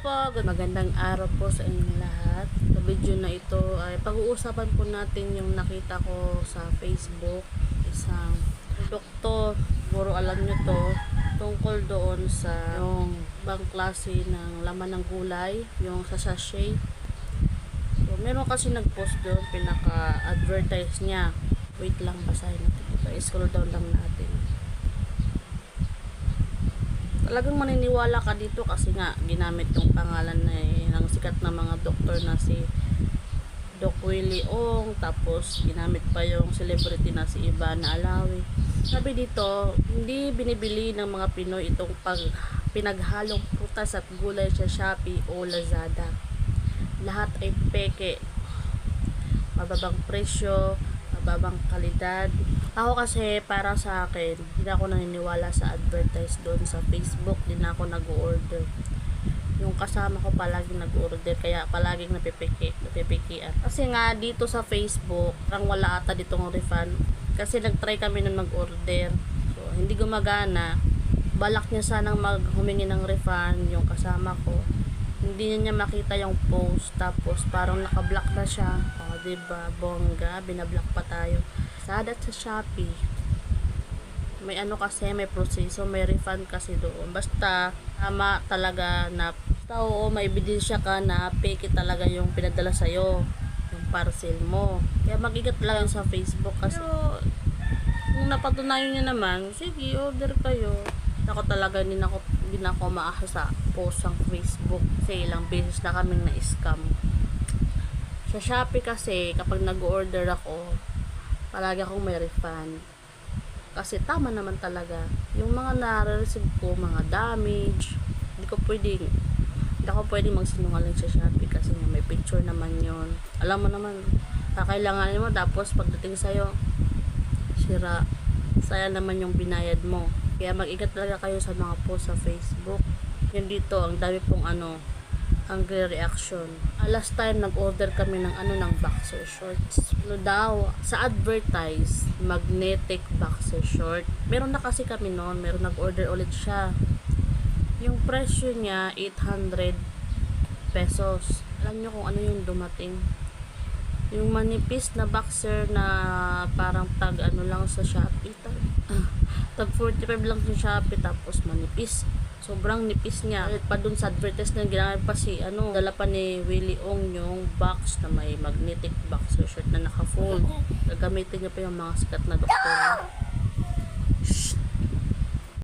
po, magandang araw po sa inyong lahat. Sa video na ito ay pag-uusapan po natin yung nakita ko sa Facebook. Isang doktor, siguro alam nyo to, tungkol doon sa yung ibang klase ng laman ng gulay, yung sa sachet. So, meron kasi nag-post doon, pinaka-advertise niya. Wait lang, basahin natin ito. I-scroll down lang natin talagang maniniwala ka dito kasi nga ginamit yung pangalan na eh, ng sikat na mga doktor na si Doc Willie Ong tapos ginamit pa yung celebrity na si Ivan Alawi. Sabi dito hindi binibili ng mga Pinoy itong pag pinaghalong prutas at gulay sa Shopee o Lazada. Lahat ay peke. Mababang presyo mababang kalidad. Ako kasi para sa akin hindi ako naniniwala sa advertise doon sa Facebook. Na ako nag-order. Yung kasama ko palagi nag-order kaya palaging napipiki, napipikian. Kasi nga dito sa Facebook parang wala ata ditong refund. Kasi nag-try kami nung mag-order. So hindi gumagana. Balak niya sanang mag humingi ng refund yung kasama ko hindi niya makita yung post tapos parang naka-block na siya o oh, diba bongga binablock pa tayo Lazada at sa Shopee. May ano kasi, may proseso, may refund kasi doon. Basta, tama talaga na, basta oo, may ebidensya ka na fake talaga yung pinadala sa'yo, yung parcel mo. Kaya magigat lang sa Facebook kasi, Pero, kung napatunayan nyo naman, sige, order kayo. Ako talaga, na ako, na ako maasa sa post ng Facebook. Kasi ilang beses na kaming na-scam. Sa Shopee kasi, kapag nag-order ako, palagi akong may refund. Kasi tama naman talaga. Yung mga nare-receive ko, mga damage, hindi ko pwedeng, hindi ako pwedeng magsinungaling sa Shopee kasi may picture naman yon Alam mo naman, kakailanganin mo, tapos pagdating sa'yo, sira. Saya naman yung binayad mo. Kaya mag-ingat talaga kayo sa mga post sa Facebook. Yun dito, ang dami pong ano, angry reaction. Uh, last time nag-order kami ng ano ng boxer shorts. Ano daw, sa advertise, magnetic boxer short. Meron na kasi kami noon, meron nag-order ulit siya. Yung presyo niya 800 pesos. Alam niyo kung ano yung dumating? Yung manipis na boxer na parang tag ano lang sa Shopee. Tag, ah, tag 45 lang sa Shopee tapos manipis sobrang nipis niya. Kahit pa dun sa advertise na ginamit pa si, ano, dala pa ni Willie Ong yung box na may magnetic boxer shirt na naka-fold. Gagamitin niya pa yung mga sikat na doktor.